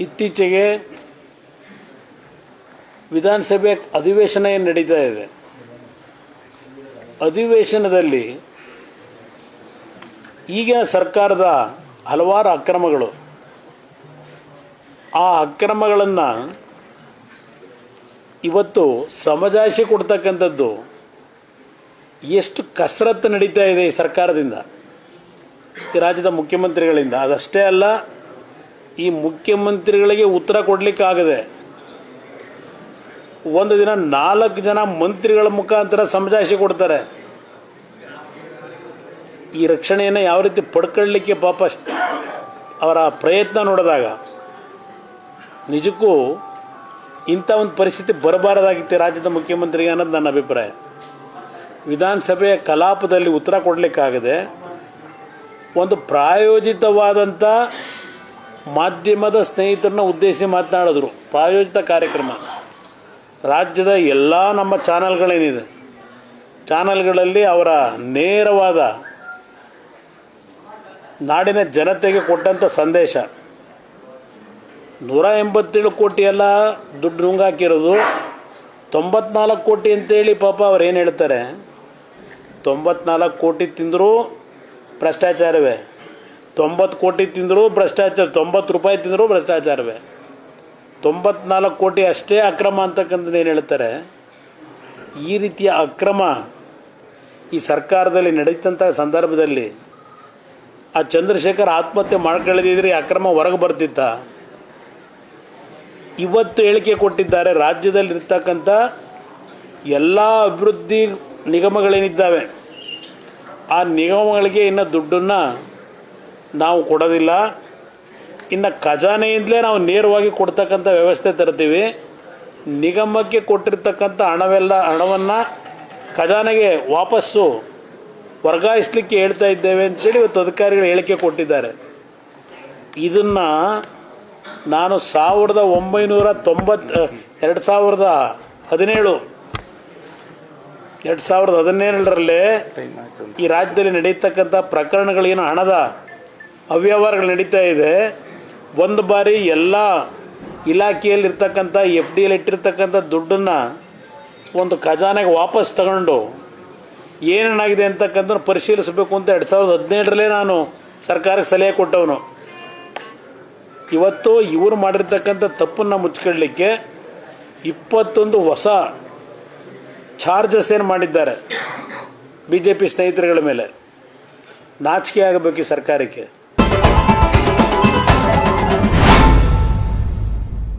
ಇತ್ತೀಚೆಗೆ ವಿಧಾನಸಭೆ ಅಧಿವೇಶನ ಏನು ನಡೀತಾ ಇದೆ? ಅಧಿವೇಶನದಲ್ಲಿ ಈಗಿನ ಸರ್ಕಾರದ ಹಲವಾರು ಅಕ್ರಮಗಳು. ಆ ಅಕ್ರಮಗಳನ್ನು ಇವತ್ತು ಸಮಜಾಯಿಷಿ ಕೊಡ್ತಕ್ಕಂಥದ್ದು ಎಷ್ಟು ಕಸರತ್ತು ನಡೀತಾ ಇದೆ ಈ ಸರ್ಕಾರದಿಂದ ರಾಜ್ಯದ ಮುಖ್ಯಮಂತ್ರಿಗಳಿಂದ. ಅದಷ್ಟೇ ಅಲ್ಲ ಈ ಮುಖ್ಯಮಂತ್ರಿಗಳಿಗೆ ಉತ್ತರ ಕೊಡಲಿಕ್ಕಾಗದೆ ಒಂದು ದಿನ ನಾಲ್ಕು ಜನ ಮಂತ್ರಿಗಳ ಮುಖಾಂತರ ಸಮಜಾಯಿಸಿ ಕೊಡ್ತಾರೆ. ಈ ರಕ್ಷಣೆಯನ್ನು ಯಾವ ರೀತಿ ಪಡ್ಕೊಳ್ಳಿಕ್ಕೆ ಪಾಪ ಅವರ ಪ್ರಯತ್ನ ನೋಡಿದಾಗ ನಿಜಕ್ಕೂ ಇಂಥ ಒಂದು ಪರಿಸ್ಥಿತಿ ಬರಬಾರದಾಗಿತ್ತು ರಾಜ್ಯದ ಮುಖ್ಯಮಂತ್ರಿಗೆ ಅನ್ನೋದು ನನ್ನ ಅಭಿಪ್ರಾಯ. ವಿಧಾನಸಭೆಯ ಕಲಾಪದಲ್ಲಿ ಉತ್ತರ ಕೊಡಲಿಕ್ಕಾಗದೆ ಒಂದು ಪ್ರಾಯೋಜಿತವಾದಂಥ ಮಾಧ್ಯಮದ ಸ್ನೇಹಿತರನ್ನ ಉದ್ದೇಶಿಸಿ ಮಾತನಾಡಿದ್ರು. ಪ್ರಾಯೋಜಿತ ಕಾರ್ಯಕ್ರಮ. ರಾಜ್ಯದ ಎಲ್ಲ ನಮ್ಮ ಚಾನಲ್ಗಳೇನಿದೆ. ಚಾನಲ್ಗಳಲ್ಲಿ ಅವರ ನೇರವಾದ ನಾಡಿನ ಜನತೆಗೆ ಕೊಟ್ಟಂಥ ಸಂದೇಶ. ನೂರ ಎಂಬತ್ತೇಳು ಕೋಟಿ ಎಲ್ಲ ದುಡ್ಡು ನುಂಗಾಕಿರೋದು. ತೊಂಬತ್ನಾಲ್ಕು ಕೋಟಿ ಅಂತೇಳಿ ಪಾಪ ಅವ್ರು ಏನು ಹೇಳ್ತಾರೆ? ತೊಂಬತ್ನಾಲ್ಕು ಕೋಟಿ ತಿಂದರೂ ಭ್ರಷ್ಟಾಚಾರವೇ. ತೊಂಬತ್ತು ಕೋಟಿ ತಿಂದರೂ ಭ್ರಷ್ಟಾಚಾರ, ತೊಂಬತ್ತು ರೂಪಾಯಿ ತಿಂದರೂ ಭ್ರಷ್ಟಾಚಾರವೇ. ತೊಂಬತ್ನಾಲ್ಕು ಕೋಟಿ ಅಷ್ಟೇ ಅಕ್ರಮ ಅಂತಕ್ಕಂಥದ್ದು ಏನು ಹೇಳ್ತಾರೆ? ಈ ರೀತಿಯ ಅಕ್ರಮ ಈ ಸರ್ಕಾರದಲ್ಲಿ ನಡೀತಂಥ ಸಂದರ್ಭದಲ್ಲಿ ಆ ಚಂದ್ರಶೇಖರ್ ಆತ್ಮಹತ್ಯೆ ಮಾಡ್ಕೊಳ್ಳದಿದ್ರೆ ಅಕ್ರಮ ಹೊರಗೆ ಬರ್ತಿತ್ತ? ಇವತ್ತು ಹೇಳಿಕೆ ಕೊಟ್ಟಿದ್ದಾರೆ ರಾಜ್ಯದಲ್ಲಿರ್ತಕ್ಕಂಥ ಎಲ್ಲ ಅಭಿವೃದ್ಧಿ ನಿಗಮಗಳೇನಿದ್ದಾವೆ, ಆ ನಿಗಮಗಳಿಗೆ ಇನ್ನು ದುಡ್ಡನ್ನು ನಾವು ಕೊಡೋದಿಲ್ಲ. ಇನ್ನು ಖಜಾನೆಯಿಂದಲೇ ನಾವು ನೇರವಾಗಿ ಕೊಡ್ತಕ್ಕಂಥ ವ್ಯವಸ್ಥೆ ತರ್ತೀವಿ. ನಿಗಮಕ್ಕೆ ಕೊಟ್ಟಿರ್ತಕ್ಕಂಥ ಹಣವೆಲ್ಲ, ಹಣವನ್ನು ಖಜಾನೆಗೆ ವಾಪಸ್ಸು ವರ್ಗಾಯಿಸ್ಲಿಕ್ಕೆ ಹೇಳ್ತಾ ಇದ್ದೇವೆ ಅಂತೇಳಿ ಇವತ್ತು ಅಧಿಕಾರಿಗಳು ಹೇಳಿಕೆ ಕೊಟ್ಟಿದ್ದಾರೆ. ಇದನ್ನು ನಾನು ಸಾವಿರದ ಒಂಬೈನೂರ ತೊಂಬತ್ತು ಎರಡು ಸಾವಿರದ ಹದಿನೇಳು, ಎರಡು ಸಾವಿರದ ಹದಿನೇಳರಲ್ಲೇ ಈ ರಾಜ್ಯದಲ್ಲಿ ನಡೆಯತಕ್ಕಂಥ ಪ್ರಕರಣಗಳೇನು ಹಣದ ಅವ್ಯವಹಾರಗಳು ನಡೀತಾ ಇದೆ. ಒಂದು ಬಾರಿ ಎಲ್ಲ ಇಲಾಖೆಯಲ್ಲಿರ್ತಕ್ಕಂಥ ಎಫ್ ಡಿ ಎಲ್ ಇಟ್ಟಿರ್ತಕ್ಕಂಥ ದುಡ್ಡನ್ನು ಒಂದು ಖಜಾನೆಗೆ ವಾಪಸ್ ತಗೊಂಡು ಏನೇನಾಗಿದೆ ಅಂತಕ್ಕಂಥ ಪರಿಶೀಲಿಸಬೇಕು ಅಂತ ಎರಡು ಸಾವಿರದ ಹದಿನೇಳರಲ್ಲೇ ನಾನು ಸರ್ಕಾರಕ್ಕೆ ಸಲಹೆ ಕೊಟ್ಟವನು. ಇವತ್ತು ಇವರು ಮಾಡಿರ್ತಕ್ಕಂಥ ತಪ್ಪನ್ನು ಮುಚ್ಕೊಳ್ಳಿಕ್ಕೆ ಇಪ್ಪತ್ತೊಂದು ಹೊಸ ಚಾರ್ಜಸ್ ಏನು ಮಾಡಿದ್ದಾರೆ? ಬಿ ಜೆ ಪಿ ಸ್ನೇಹಿತರುಗಳ ಮೇಲೆ ನಾಚಿಕೆ ಆಗಬೇಕು ಈ ಸರ್ಕಾರಕ್ಕೆ.